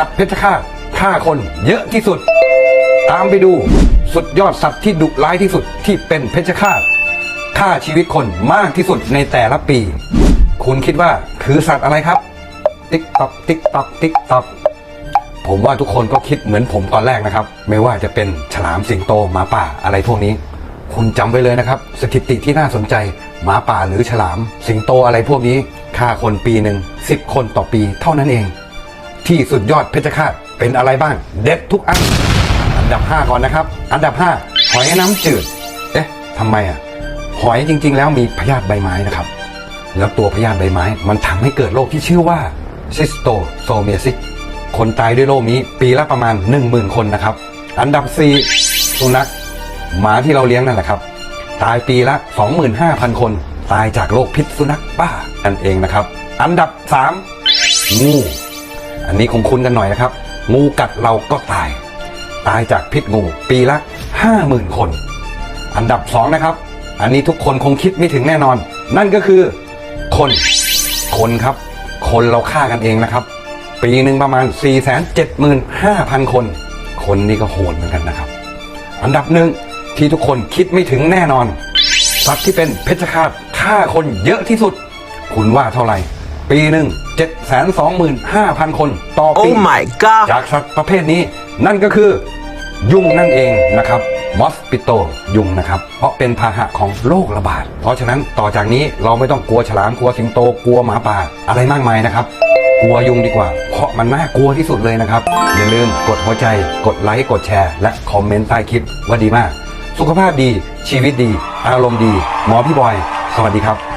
สัตว์เพชฌฆาตฆ่าคนเยอะที่สุด ตามไปดูสุดยอดสัตว์ที่ดุร้ายที่สุดที่เป็นเพชฌฆาตฆ่าชีวิตคนมากที่สุดในแต่ละปี คุณคิดว่าคือสัตว์อะไรครับ ติ๊กตอกติ๊กตอกติ๊กตอกผมว่าทุกคนก็คิดเหมือนผมตอนแรกนะครับ ไม่ว่าจะเป็นฉลามสิงโตหมาป่าอะไรพวกนี้ คุณจำไว้เลยนะครับ สถิติที่น่าสนใจหมาป่าหรือฉลาม สิงโตอะไรพวกนี้ฆ่าคนปีหนึ่งสิบคนต่อปีเท่านั้นเอง ที่สุดยอดเพชฌฆาตเป็นอะไรบ้าง เด็ดทุกอัน อันดับ 5 ก่อนนะครับ อันดับ 5 หอยน้ำจืด เอ๊ะทำไมอะ หอยจริง ๆ แล้วมีพยาธิใบไม้นะครับ แล้วตัวพยาธิใบไม้ มันทำให้เกิดโรคที่ชื่อว่าซิสโตโซเมียซิสคนตายด้วยโรคนี้ปีละประมาณ 10,000 คนนะครับ อันดับ 4 สุนัขหมาที่เราเลี้ยงนั่นแหละครับ ตายปีละ 25,000 คน ตายจากโรคพิษสุนัขบ้านั่นเองนะครับ อันดับ 3 งู อันนี้คงคุ้นกันหน่อยนะครับ งูกัดเราก็ตาย ตายจากพิษงูปีละ 50,000 คน อันดับ2นะครับ อันนี้ทุกคนคงคิดไม่ถึงแน่นอน นั่นก็คือ คน คนครับ คนเราฆ่ากันเองนะครับ ปีหนึ่งประมาณ 475,000 คน คนนี่ก็โหดเหมือนกันนะครับ อันดับหนึ่งที่ทุกคนคิดไม่ถึงแน่นอน สัตว์ที่เป็นเพชฌฆาตฆ่าคนเยอะที่สุด คุณว่าเท่าไหร่ ปีหนึ่ง 725,000 คนต่อปี Oh my god จากสัตว์ประเภทนี้ นั่นก็คือ ยุงนั่นเองนะครับมอสปิโตยุงนะครับ เพราะเป็นพาหะของโรคระบาด เพราะฉะนั้นต่อจากนี้เราไม่ต้องกลัวฉลามกลัวสิงโตกลัวหมาป่า อะไรมากมายนะครับ กลัวยุงดีกว่า เพราะมันน่ากลัวที่สุดเลยนะครับ อย่าลืมกดหัวใจ กดไลค์กดแชร์ และคอมเมนต์ใต้คลิปว่าดีมาก สุขภาพดี ชีวิตดี อารมณ์ดี หมอพี่บอย สวัสดีครับ